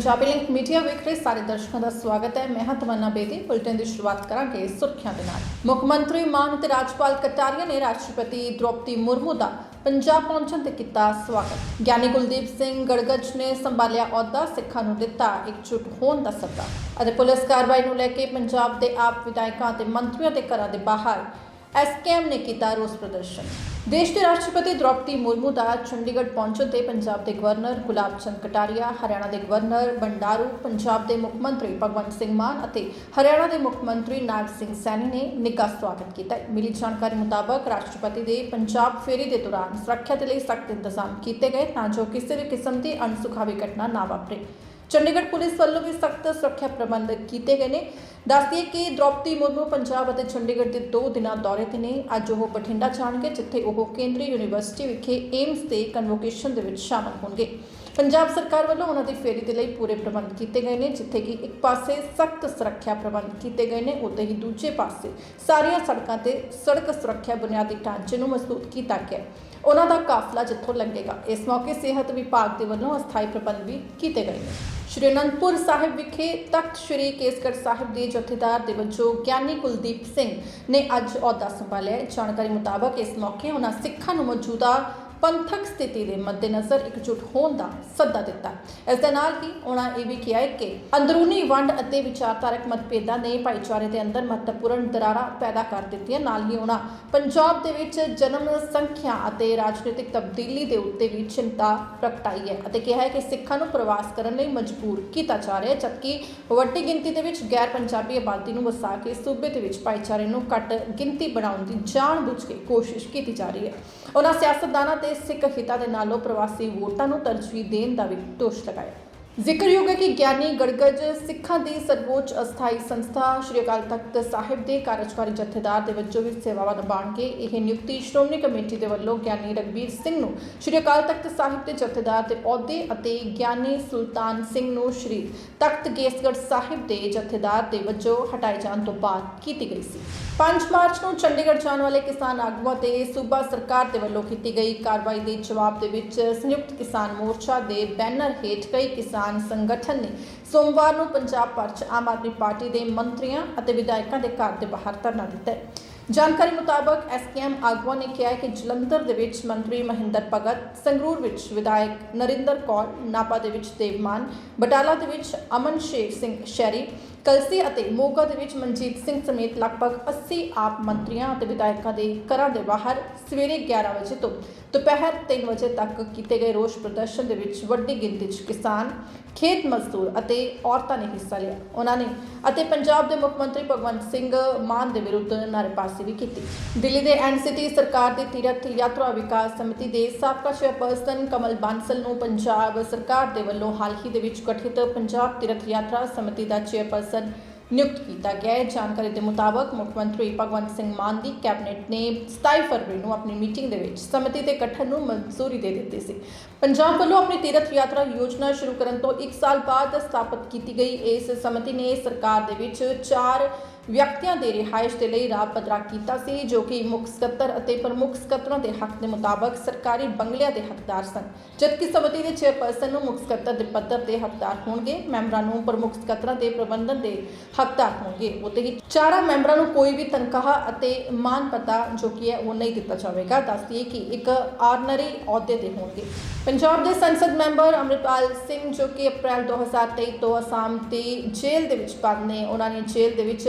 Punjabi link media ਵੇਖ ਰਹੇ ਸਾਰੇ ਦਰਸ਼ਕਾਂ ਦਾ ਸਵਾਗਤ ਹੈ। ਮੈਂ ਹਾਂ ਤਮੰਨਾ ਬੇਦੀ, ਬੁਲਟਨ ਦੀ ਸ਼ੁਰੂਆਤ ਕਰਾਂਗੇ ਸੁਰਖੀਆਂ ਦੇ ਨਾਲ। ਮੁੱਖ ਮੰਤਰੀ ਮਾਨ ਅਤੇ ਰਾਜਪਾਲ ਕਟਾਰੀਆ ਨੇ ਰਾਸ਼ਟਰਪਤੀ ਦ੍ਰੋਪਦੀ ਮੁਰਮੂ ਦਾ ਪੰਜਾਬ ਪਹੁੰਚਣ ਤੇ ਕੀਤਾ ਸਵਾਗਤ। ਗਿਆਨੀ ਕੁਲਦੀਪ ਸਿੰਘ ਗੜਗੜ ਨੇ ਸੰਭਾਲਿਆ ਅਹੁਦਾ, ਸਿੱਖਾਂ ਨੂੰ ਦਿੱਤਾ ਇਕਜੁੱਟ ਹੋਣ ਦਾ ਸੱਦਾ। ਅਤੇ ਪੁਲਿਸ ਕਾਰਵਾਈ ਨੂੰ ਲੈ ਕੇ ਪੰਜਾਬ ਦੇ ਆਪ ਵਿਧਾਇਕਾਂ ਤੇ ਮੰਤਰੀਆਂ ਦੇ ਘਰਾਂ ਦੇ ਬਾਹਰ ਐਸਕੇਐਮ ਨੇ ਕੀਤਾ ਰੋਸ ਪ੍ਰਦਰਸ਼ਨ। ਦੇਸ਼ ਦੇ ਰਾਸ਼ਟਰਪਤੀ ਦ੍ਰੋਪਦੀ ਮੁਰਮੂ ਦਾ ਚੰਡੀਗੜ੍ਹ ਪਹੁੰਚਣ ਤੇ ਪੰਜਾਬ ਦੇ ਗਵਰਨਰ ਗੁਲਾਬ ਚੰਦ ਕਟਾਰੀਆ, ਹਰਿਆਣਾ ਦੇ ਗਵਰਨਰ ਬੰਡਾਰੂ, ਪੰਜਾਬ ਦੇ ਮੁੱਖ ਮੰਤਰੀ ਭਗਵੰਤ ਸਿੰਘ ਮਾਨ ਅਤੇ ਹਰਿਆਣਾ ਦੇ ਮੁੱਖ ਮੰਤਰੀ ਨਾਗ ਸਿੰਘ ਸੈਣੀ ਨੇ ਨਿੱਘਾ ਸਵਾਗਤ ਕੀਤਾ। ਮਿਲੀ ਜਾਣਕਾਰੀ ਮੁਤਾਬਕ ਰਾਸ਼ਟਰਪਤੀ ਦੇ ਪੰਜਾਬ ਫੇਰੀ ਦੇ ਦੌਰਾਨ ਸੁਰੱਖਿਆ ਦੇ ਲਈ ਸਖਤ ਇੰਤਜ਼ਾਮ ਕੀਤੇ ਗਏ ਤਾਂ ਜੋ ਕਿਸੇ ਵੀ ਕਿਸਮ ਦੀ ਅਣਸੁਖਾਵੀ ਘਟਨਾ ਨਾ ਵਾਪਰੇ। ਚੰਡੀਗੜ੍ਹ ਪੁਲਿਸ ਵੱਲੋਂ ਵੀ ਸਖਤ ਸੁਰੱਖਿਆ ਪ੍ਰਬੰਧ ਕੀਤੇ ਗਏ ਨੇ। ਦੱਸਦੀਏ ਕਿ ਦ੍ਰੋਪਦੀ ਮੁਰਮੂ ਪੰਜਾਬ ਅਤੇ ਚੰਡੀਗੜ੍ਹ ਦੇ 2 ਦਿਨਾਂ ਦੌਰੇ ਤੇ ਨੇ। ਅੱਜ ਉਹ ਬਠਿੰਡਾ ਜਾਣਗੇ, ਜਿੱਥੇ ਉਹ ਕੇਂਦਰੀ ਯੂਨੀਵਰਸਿਟੀ ਵਿਖੇ ਏਮਸ ਦੇ ਕਨਵੋਕੇਸ਼ਨ ਦੇ ਵਿੱਚ ਸ਼ਾਮਲ ਹੋਣਗੇ। ਪੰਜਾਬ ਸਰਕਾਰ ਵੱਲੋਂ ਉਹਨਾਂ ਦੀ ਫੇਰੀ ਦੇ ਲਈ ਪੂਰੇ ਪ੍ਰਬੰਧ ਕੀਤੇ ਗਏ ਨੇ, ਜਿੱਥੇ ਕਿ ਇੱਕ ਪਾਸੇ ਸਖਤ ਸੁਰੱਖਿਆ ਪ੍ਰਬੰਧ ਕੀਤੇ ਗਏ ਨੇ ਉੱਤੇ ਹੀ ਦੂਜੇ ਪਾਸੇ ਸਾਰੀਆਂ ਸੜਕਾਂ ਤੇ ਸੜਕ ਸੁਰੱਖਿਆ ਬੁਨਿਆਦੀ ਢਾਂਚੇ ਨੂੰ ਮਜ਼ਬੂਤ ਕੀਤਾ ਗਿਆ ਉਹਨਾਂ ਦਾ ਕਾਫਲਾ ਜਿੱਥੋਂ ਲੰਘੇਗਾ ਇਸ ਮੌਕੇ ਸਿਹਤ ਵਿਭਾਗ ਦੇ ਵੱਲੋਂ ਅਸਥਾਈ ਪ੍ਰਬੰਧ ਵੀ ਕੀਤੇ ਗਏ ਨੇ। ਸ਼੍ਰੀ ਅਨੰਦਪੁਰ ਸਾਹਿਬ ਵਿਖੇ ਤਖਤ ਸ਼੍ਰੀ ਕੇਸਗੜ੍ਹ ਸਾਹਿਬ ਦੇ ਜਥੇਦਾਰ ਦੇ ਵਜੋਂ ਗਿਆਨੀ ਕੁਲਦੀਪ ਸਿੰਘ ਨੇ ਅੱਜ ਅਹੁਦਾ ਸੰਭਾਲਿਆ ਜਾਣਕਾਰੀ ਮੁਤਾਬਕ ਇਸ ਮੌਕੇ ਉਹਨਾਂ ਸਿੱਖਾਂ ਨੂੰ ਮੌਜੂਦਾ ਪੰਥਕ ਸਥਿਤੀ ਦੇ ਮੱਦੇਨਜ਼ਰ ਇਕਜੁੱਟ ਹੋਣ ਦਾ ਸੱਦਾ ਦਿੱਤਾ। ਇਸ ਦੇ ਨਾਲ ਹੀ ਉਹਨਾਂ ਇਹ ਵੀ ਕਿਹਾ ਕਿ ਅੰਦਰੂਨੀ ਵੰਡ ਅਤੇ ਵਿਚਾਰਧਾਰਕ ਮਤਭੇਦਾਂ ਨੇ ਭਾਈਚਾਰੇ ਦੇ ਅੰਦਰ ਮਹੱਤਵਪੂਰਨ ਦਰਾਰਾਂ ਪੈਦਾ ਕਰ ਦਿੱਤੀਆਂ। ਨਾਲ ਹੀ ਉਹਨਾਂ ਪੰਜਾਬ ਦੇ ਵਿੱਚ ਜਨਮ ਸੰਖਿਆ ਅਤੇ ਰਾਜਨੀਤਿਕ ਤਬਦੀਲੀ ਦੇ ਉੱਤੇ ਵੀ ਚਿੰਤਾ ਪ੍ਰਗਟਾਈ ਹੈ ਅਤੇ ਕਿਹਾ ਹੈ ਕਿ ਸਿੱਖਾਂ ਨੂੰ ਪ੍ਰਵਾਸ ਕਰਨ ਲਈ ਮਜਬੂਰ ਕੀਤਾ ਜਾ ਰਿਹਾ ਹੈ, ਜਦਕਿ ਵੱਡੀ ਗਿਣਤੀ ਦੇ ਵਿੱਚ ਗੈਰ ਪੰਜਾਬੀ ਆਬਾਦੀ ਨੂੰ ਵਸਾ ਕੇ ਸੂਬੇ ਦੇ ਵਿੱਚ ਭਾਈਚਾਰੇ ਨੂੰ ਘੱਟ ਗਿਣਤੀ ਬਣਾਉਣ ਦੀ ਜਾਣਬੁੱਝ ਕੇ ਕੋਸ਼ਿਸ਼ ਕੀਤੀ ਜਾ ਰਹੀ ਹੈ। ਉਹਨਾਂ ਸਿਆਸਤਦਾਨਾਂ ਤੇ ਸਿੱਖ ਹਿੱਤਾਂ ਦੇ ਨਾਲੋਂ ਪ੍ਰਵਾਸੀ ਵੋਟਾਂ ਨੂੰ ਤਰਜੀਹ ਦੇਣ ਦਾ ਵੀ ਦੋਸ਼ ਲਗਾਇਆ। ਜ਼ਿਕਰਯੋਗ ਹੈ ਕਿ ਗਿਆਨੀ ਗੜਗੜ ਸਿੱਖਾਂ ਦੀ ਸਰਵੋੱਚ ਅਸਥਾਈ ਸੰਸਥਾ ਸ਼੍ਰੀ ਅਕਾਲ ਤਖਤ ਸਾਹਿਬ ਦੇ ਕਾਰਜਕਾਰੀ ਜਥੇਦਾਰ ਦੇ ਵਜੋਂ ਵੀ ਸੇਵਾਵਾਂ ਨਿਭਾਉਣਗੇ ਇਹ ਨਿਯੁਕਤੀ ਸ਼੍ਰੋਮਣੀ ਕਮੇਟੀ ਦੇ ਵੱਲੋਂ ਗਿਆਨੀ ਰਗਵੀਰ ਸਿੰਘ ਨੂੰ ਸ਼੍ਰੀ ਅਕਾਲ ਤਖਤ ਸਾਹਿਬ ਦੇ ਜਥੇਦਾਰ ਦੇ ਅਹੁਦੇ ਅਤੇ ਗਿਆਨੀ ਸੁਲਤਾਨ ਸਿੰਘ ਨੂੰ ਸ਼੍ਰੀ ਤਖਤ ਕੇਸਗੜ੍ਹ ਸਾਹਿਬ ਦੇ ਜਥੇਦਾਰ ਦੇ ਵਜੋਂ ਹਟਾਏ ਜਾਣ ਤੋਂ ਬਾਅਦ ਕੀਤੀ ਗਈ ਸੀ। 5 ਮਾਰਚ ਨੂੰ ਚੰਡੀਗੜ੍ਹ ਜਾਣ ਵਾਲੇ ਕਿਸਾਨ ਆਗੂਆਂ ਤੇ ਸੂਬਾ ਸਰਕਾਰ ਦੇ ਵੱਲੋਂ ਕੀਤੀ ਗਈ ਕਾਰਵਾਈ ਦੇ ਜਵਾਬ ਦੇ ਵਿੱਚ ਸੰਯੁਕਤ ਕਿਸਾਨ ਮੋਰਚਾ ਦੇ ਬੈਨਰ ਹੇਠ ਕਈ ਕਿਸਾਨ ਸੰਗਠਨ ਨੇ ਸੋਮਵਾਰ ਨੂੰ ਪੰਜਾਬ ਭਰ 'ਚ ਆਮ ਆਦਮੀ ਪਾਰਟੀ ਦੇ ਮੰਤਰੀਆਂ ਅਤੇ ਵਿਧਾਇਕਾਂ ਦੇ ਘਰ ਦੇ ਬਾਹਰ ਧਰਨਾ ਦਿੱਤਾ ਹੈ। ਜਾਣਕਾਰੀ ਮੁਤਾਬਕ ਐਸਕੇਐਮ ਆਗੂਆਂ ਨੇ ਕਿਹਾ ਕਿ ਜਲੰਧਰ ਦੇ ਵਿੱਚ ਮੰਤਰੀ ਮਹਿੰਦਰ ਭਗਤ, ਸੰਗਰੂਰ ਵਿੱਚ ਵਿਧਾਇਕ ਨਰਿੰਦਰ ਕੌਰ ਨਾਪਾ ਦੇ ਵਿੱਚ ਦੇਵਮਾਨ ਬਟਾਲਾ ਦੇ ਵਿੱਚ ਅਮਨ ਸ਼ੇਰ ਸਿੰਘ ਸ਼ੈਰੀ ਕਲਸੀ ਅਤੇ ਮੋਗਾ ਦੇ ਵਿੱਚ ਮਨਜੀਤ ਸਿੰਘ ਸਮੇਤ ਲਗਭਗ 80 ਆਪ ਮੰਤਰੀਆਂ ਅਤੇ ਵਿਧਾਇਕਾਂ ਦੇ ਘਰਾਂ ਦੇ ਬਾਹਰ ਸਵੇਰੇ 11 ਵਜੇ ਤੋਂ ਦੁਪਹਿਰ 3 ਵਜੇ ਤੱਕ ਕੀਤੇ ਗਏ ਰੋਸ ਪ੍ਰਦਰਸ਼ਨ ਦੇ ਵਿੱਚ ਵੱਡੀ ਗਿਣਤੀ 'ਚ ਕਿਸਾਨ, ਖੇਤ ਮਜ਼ਦੂਰ ਅਤੇ ਔਰਤਾਂ ਨੇ ਹਿੱਸਾ ਲਿਆ। ਉਹਨਾਂ ਨੇ ਅਤੇ ਪੰਜਾਬ ਦੇ ਮੁੱਖ ਮੰਤਰੀ ਭਗਵੰਤ ਸਿੰਘ ਮਾਨ ਦੇ ਵਿਰੁੱਧ ਨਾਅਰੇਬਾਜ਼ੀ ਵੀ ਕੀਤੀ। ਦਿੱਲੀ ਦੇ ਐਨਸੀਟੀ ਸਰਕਾਰ ਦੀ ਤੀਰਥ ਯਾਤਰਾ ਵਿਕਾਸ ਸਮਿਤੀ ਦੇ ਸਾਬਕਾ ਚੇਅਰਪਰਸਨ ਕਮਲ ਬਾਂਸਲ ਨੂੰ ਪੰਜਾਬ ਸਰਕਾਰ ਦੇ ਵੱਲੋਂ ਹਾਲ ਹੀ ਦੇ ਵਿੱਚ ਗਠਿਤ ਪੰਜਾਬ ਤੀਰਥ ਯਾਤਰਾ ਸਮਿਤੀ ਦਾ ਚੇਅਰਪਰਸਨ ਨਿਯੁਕਤ ਕੀਤਾ ਗਿਆ ਹੈ। ਜਾਣਕਾਰੀ ਦੇ ਮੁਤਾਬਕ ਮੁੱਖ ਮੰਤਰੀ ਭਗਵੰਤ ਸਿੰਘ ਮਾਨ ਦੀ ਕੈਬਨਿਟ ਨੇ 27 ਫਰਵਰੀ ਨੂੰ ਆਪਣੀ ਮੀਟਿੰਗ ਦੇ ਵਿੱਚ ਸਮਿਤੀ ਦੇ ਗਠਨ ਨੂੰ ਮਨਜ਼ੂਰੀ ਦੇ ਦਿੱਤੀ ਸੀ। ਪੰਜਾਬ ਵੱਲੋਂ ਆਪਣੀ ਤੀਰਥ ਯਾਤਰਾ ਯੋਜਨਾ ਸ਼ੁਰੂ ਕਰਨ ਤੋਂ 1 ਸਾਲ ਬਾਅਦ ਸਥਾਪਿਤ ਕੀਤੀ ਗਈ। ਇਸ ਸਮਿਤੀ ਨੇ ਸਰਕਾਰ ਦੇ ਵਿੱਚ ਚਾਰ ਵਿਅਕਤੀਆਂ ਦੇ ਰਿਹਾਇਸ਼ ਦੇ ਲਈ ਰਾਹ ਪੱਧਰਾ ਕੀਤਾ ਸੀ, ਜੋ ਕਿ ਮੁੱਖ ਸਕੱਤਰ ਅਤੇ ਪ੍ਰਮੁੱਖ ਸਕੱਤਰਾਂ ਦੇ ਹੱਕ ਦੇ ਮੁਤਾਬਕ ਸਰਕਾਰੀ ਬੰਗਲਿਆਂ ਦੇ ਹੱਕਦਾਰ ਸਨ। ਜਦਕਿ ਸਮਿਤੀ ਦੇ ਚੇਅਰਪਰਸਨ ਨੂੰ ਮੁੱਖ ਸਕੱਤਰ ਦੇ ਪੱਧਰ ਤੇ ਹੱਕਦਾਰ ਹੋਣਗੇ, ਮੈਂਬਰਾਂ ਨੂੰ ਪ੍ਰਮੁੱਖ ਸਕੱਤਰਾਂ ਦੇ ਪ੍ਰਬੰਧਨ ਦੇ ਹੱਕਦਾਰ ਹੋਣਗੇ। ਉਤੇ ਹੀ ਚਾਰਾਂ ਮੈਂਬਰਾਂ ਨੂੰ ਕੋਈ ਵੀ ਤਨਖਾਹ ਅਤੇ ਮਾਨ ਪਤਾ ਜੋ ਕਿ ਹੈ, ਉਹ ਨਹੀਂ ਦਿੱਤਾ ਜਾਵੇਗਾ। ਦੱਸਦੀ ਕਿ ਇੱਕ ਆਰਨਰੀ ਅਹੁਦੇ ਤੇ ਹੋਣਗੇ। ਪੰਜਾਬ ਦੇ ਸੰਸਦ ਮੈਂਬਰ ਅਮਰਿਤਪਾਲ ਸਿੰਘ, ਜੋ ਕਿ ਅਪ੍ਰੈਲ 2023 ਤੋਂ ਅਸਾਮ ਦੀ ਜੇਲ੍ਹ ਦੇ ਵਿੱਚ ਬੰਦ ਨੇ ਉਹਨਾਂ ਨੇ ਜੇਲ੍ਹ ਦੇ ਵਿੱਚ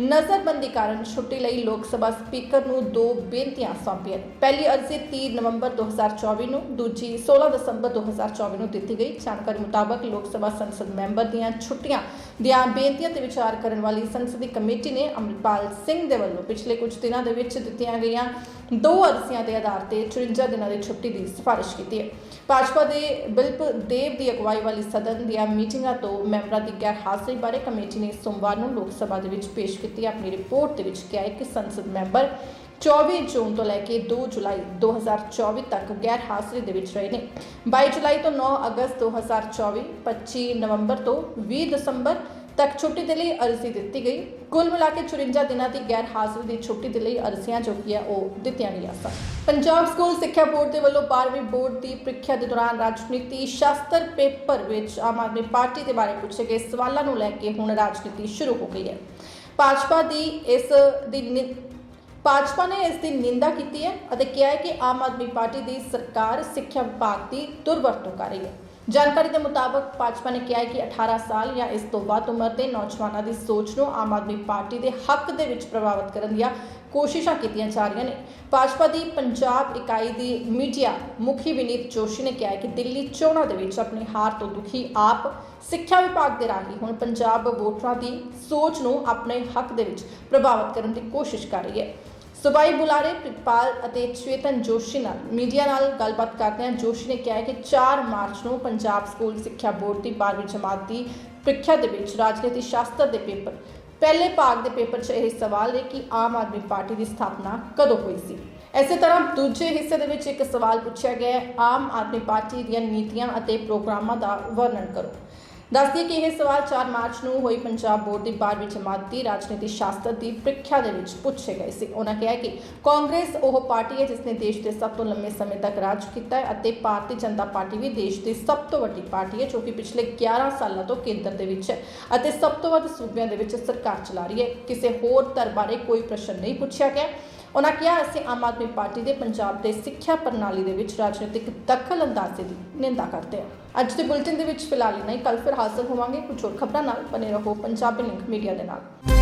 ਨਜ਼ਰਬੰਦੀ ਕਾਰਨ ਛੁੱਟੀ ਲਈ ਲੋਕ ਸਭਾ ਸਪੀਕਰ ਨੂੰ ਦੋ ਬੇਨਤੀਆਂ ਸੌਂਪੀਆਂ। ਪਹਿਲੀ ਅਰਜ਼ੀ 30 ਨਵੰਬਰ 2024 ਨੂੰ, ਦੂਜੀ 16 ਦਸੰਬਰ 2024 ਨੂੰ ਦਿੱਤੀ ਗਈ। ਜਾਣਕਾਰੀ ਮੁਤਾਬਕ ਲੋਕ ਸਭਾ ਸੰਸਦ ਮੈਂਬਰ ਦੀਆਂ ਛੁੱਟੀਆਂ ਦੀਆਂ ਬੇਨਤੀਆਂ ਤੇ ਵਿਚਾਰ ਕਰਨ ਵਾਲੀ ਸੰਸਦੀ ਕਮੇਟੀ ਨੇ ਅਮਰਪਾਲ ਸਿੰਘ ਦੇ ਵੱਲੋਂ ਪਿਛਲੇ ਕੁਝ ਦਿਨਾਂ ਦੇ ਵਿੱਚ ਦਿੱਤੀਆਂ ਗਈਆਂ ਦੋ ਅਰਜ਼ੀਆਂ ਦੇ ਆਧਾਰ ਤੇ 54 ਦਿਨਾਂ ਦੀ ਛੁੱਟੀ ਦੀ ਸਿਫਾਰਿਸ਼ ਕੀਤੀ ਹੈ। ਭਾਜਪਾ ਦੇ ਬਿਲਪ ਦੇਵ ਦੀ ਅਗਵਾਈ ਵਾਲੀ ਸਦਨ ਦੀਆਂ ਮੀਟਿੰਗਾਂ ਤੋਂ ਮੈਂਬਰਾਂ ਦੀ ਗੈਰ ਹਾਜ਼ਰੀ ਬਾਰੇ ਕਮੇਟੀ ਨੇ ਸੋਮਵਾਰ ਨੂੰ ਲੋਕ ਸਭਾ ਦੇ ਵਿੱਚ ਪੇਸ਼ ਕੀਤੀ ਆਪਣੀ ਰਿਪੋਰਟ ਦੇ ਵਿੱਚ ਕਿਹਾ ਹੈ ਕਿ ਸੰਸਦ ਮੈਂਬਰ 24 ਜੂਨ ਤੋਂ ਲੈ ਕੇ 2 ਜੁਲਾਈ 2024 ਤੱਕ ਗੈਰ ਹਾਜ਼ਰੀ ਦੇ ਵਿੱਚ ਰਹੇ ਨੇ। 22 ਜੁਲਾਈ ਤੋਂ 9 ਅਗਸਤ 2024 25 ਨਵੰਬਰ ਤੋਂ 20 ਦਸੰਬਰ ਤੱਕ ਛੁੱਟੀ ਦੇ ਲਈ ਅਰਜ਼ੀ ਦਿੱਤੀ ਗਈ। ਕੁੱਲ ਮਿਲਾ ਕੇ 54 ਦਿਨਾਂ ਦੀ ਗੈਰ ਹਾਜ਼ਰੀ ਦੀ ਛੁੱਟੀ ਦੇ ਲਈ ਅਰਜ਼ੀਆਂ ਜੋ ਕਿ ਹੈ ਉਹ ਦਿੱਤੀਆਂ ਗਈਆਂ ਸਨ। ਪੰਜਾਬ ਸਕੂਲ ਸਿੱਖਿਆ ਬੋਰਡ ਦੇ ਵੱਲੋਂ 12ਵੀਂ ਬੋਰਡ ਦੀ ਪ੍ਰੀਖਿਆ ਦੇ ਦੌਰਾਨ ਰਾਜਨੀਤੀ ਸ਼ਾਸਤਰ ਪੇਪਰ ਵਿੱਚ ਆਮ ਆਦਮੀ ਪਾਰਟੀ ਦੇ ਬਾਰੇ ਪੁੱਛੇ ਗਏ ਸਵਾਲਾਂ ਨੂੰ ਲੈ ਕੇ ਹੁਣ ਰਾਜਨੀਤੀ ਸ਼ੁਰੂ ਹੋ ਗਈ ਹੈ। ਭਾਜਪਾ ਦੀ ਇਸ ਦੀ ਨਿ- ਭਾਜਪਾ ਨੇ ਇਸ ਦੀ ਨਿੰਦਾ ਕੀਤੀ ਹੈ ਅਤੇ ਕਿਹਾ ਹੈ ਕਿ ਆਮ ਆਦਮੀ ਪਾਰਟੀ ਦੀ ਸਰਕਾਰ ਸਿੱਖਿਆ ਵਿਭਾਗ ਦੀ ਦੁਰਵਰਤੋਂ ਕਰ ਰਹੀ ਹੈ। ਜਾਣਕਾਰੀ ਦੇ ਮੁਤਾਬਕ ਭਾਜਪਾ ਨੇ ਕਿਹਾ ਹੈ ਕਿ 18 ਸਾਲ ਜਾਂ ਇਸ ਤੋਂ ਵੱਧ ਉਮਰ ਦੇ ਨੌਜਵਾਨਾਂ ਦੀ ਸੋਚ ਨੂੰ ਆਮ ਆਦਮੀ ਪਾਰਟੀ ਦੇ ਹੱਕ ਦੇ ਵਿੱਚ ਪ੍ਰਭਾਵਿਤ ਕਰਨ ਦੀਆਂ ਕੋਸ਼ਿਸ਼ਾਂ ਕੀਤੀਆਂ ਜਾ ਰਹੀਆਂ ਨੇ। ਭਾਜਪਾ ਦੀ ਪੰਜਾਬ ਇਕਾਈ ਦੀ ਮੀਡੀਆ ਮੁਖੀ ਵਿਨੀਤ ਜੋਸ਼ੀ ਨੇ ਕਿਹਾ ਕਿ ਦਿੱਲੀ ਚੋਣਾਂ ਦੇ ਵਿੱਚ ਆਪਣੀ ਹਾਰ ਤੋਂ ਦੁਖੀ ਆਪ ਸਿੱਖਿਆ ਵਿਭਾਗ ਦੇ ਰਾਹੀਂ ਹੁਣ ਪੰਜਾਬ ਵੋਟਰਾਂ ਦੀ ਸੋਚ ਨੂੰ ਆਪਣੇ ਹੱਕ ਦੇ ਵਿੱਚ ਪ੍ਰਭਾਵਿਤ ਕਰਨ ਦੀ ਕੋਸ਼ਿਸ਼ ਕਰ ਰਹੀ ਹੈ। ਸੂਬਾਈ ਬੁਲਾਰੇ ਪ੍ਰਿਤਪਾਲ ਅਤੇ ਚੇਤਨ ਜੋਸ਼ੀ ਨਾਲ ਮੀਡੀਆ ਨਾਲ ਗੱਲਬਾਤ ਕਰਦਿਆਂ ਜੋਸ਼ੀ ਨੇ ਕਿਹਾ ਕਿ 4 ਮਾਰਚ ਨੂੰ ਪੰਜਾਬ ਸਕੂਲ ਸਿੱਖਿਆ ਬੋਰਡ ਦੀ 12ਵੀਂ ਜਮਾਤ ਦੀ ਪ੍ਰੀਖਿਆ ਦੇ ਵਿੱਚ ਰਾਜਨੀਤੀ ਸ਼ਾਸਤਰ ਦੇ ਪੇਪਰ ਪਹਿਲੇ ਭਾਗ ਦੇ ਪੇਪਰ 'ਚ ਇਹ ਸਵਾਲ ਹੈ ਕਿ ਆਮ ਆਦਮੀ ਪਾਰਟੀ ਦੀ ਸਥਾਪਨਾ ਕਦੋਂ ਹੋਈ ਸੀ? ਇਸੇ ਤਰ੍ਹਾਂ ਦੂਜੇ ਹਿੱਸੇ ਦੇ ਵਿੱਚ ਇੱਕ ਸਵਾਲ ਪੁੱਛਿਆ ਗਿਆ ਹੈ, ਆਮ ਆਦਮੀ ਪਾਰਟੀ ਦੀਆਂ ਨੀਤੀਆਂ ਅਤੇ ਪ੍ਰੋਗਰਾਮਾਂ ਦਾ ਵਰਣਨ ਕਰੋ। ਦੱਸਦੀ ਕਿ ਇਹ ਸਵਾਲ 4 ਮਾਰਚ ਨੂੰ ਹੋਈ ਪੰਜਾਬ ਬੋਰਡ ਦੀ 12ਵੀਂ ਜਮਾਤ ਦੀ ਰਾਜਨੀਤੀ ਸ਼ਾਸਤਰ ਦੀ ਪ੍ਰੀਖਿਆ ਦੇ ਵਿੱਚ ਪੁੱਛੇ ਗਏ ਸੀ। ਉਹਨਾਂ ਕਿਹਾ ਕਿ ਕਾਂਗਰਸ ਉਹ ਪਾਰਟੀ ਹੈ ਜਿਸ ਨੇ ਦੇਸ਼ ਦੇ ਸਭ ਤੋਂ ਲੰਮੇ ਸਮੇਂ ਤੱਕ ਰਾਜ ਕੀਤਾ ਹੈ ਅਤੇ ਭਾਰਤੀ ਜਨਤਾ ਪਾਰਟੀ ਵੀ ਦੇਸ਼ ਦੀ ਸਭ ਤੋਂ ਵੱਡੀ ਪਾਰਟੀ ਹੈ ਜੋ ਕਿ ਪਿਛਲੇ 11 ਸਾਲਾਂ ਤੋਂ ਕੇਂਦਰ ਦੇ ਵਿੱਚ ਹੈ ਅਤੇ ਸਭ ਤੋਂ ਵੱਧ ਸੂਬਿਆਂ ਦੇ ਵਿੱਚ ਸਰਕਾਰ ਚਲਾ ਰਹੀ ਹੈ। ਕਿਸੇ ਹੋਰ ਧਰ ਬਾਰੇ ਕੋਈ ਪ੍ਰਸ਼ਨ ਨਹੀਂ ਪੁੱਛਿਆ ਗਿਆ। ਉਹਨਾਂ ਕਿਹਾ ਅਸੀਂ ਆਮ ਆਦਮੀ ਪਾਰਟੀ ਦੇ ਪੰਜਾਬ ਦੇ ਸਿੱਖਿਆ ਪ੍ਰਣਾਲੀ ਦੇ ਵਿੱਚ ਰਾਜਨੀਤਿਕ ਦਖਲ ਅੰਦਾਜ਼ੀ ਦੀ ਨਿੰਦਾ ਕਰਦੇ ਹਾਂ। ਅੱਜ ਦੇ ਬੁਲੇਟਿਨ ਦੇ ਵਿੱਚ ਫਿਲਹਾਲ ਨਹੀਂ ਕੱਲ ਫਿਰ ਹਾਜ਼ਰ ਹੋਵਾਂਗੇ। ਕੁਝ ਹੋਰ ਖਬਰਾਂ ਨਾਲ ਬਨੇ ਰਹੋ ਪੰਜਾਬੀ ਲਿੰਕ ਮੀਡੀਆ ਦੇ ਨਾਲ।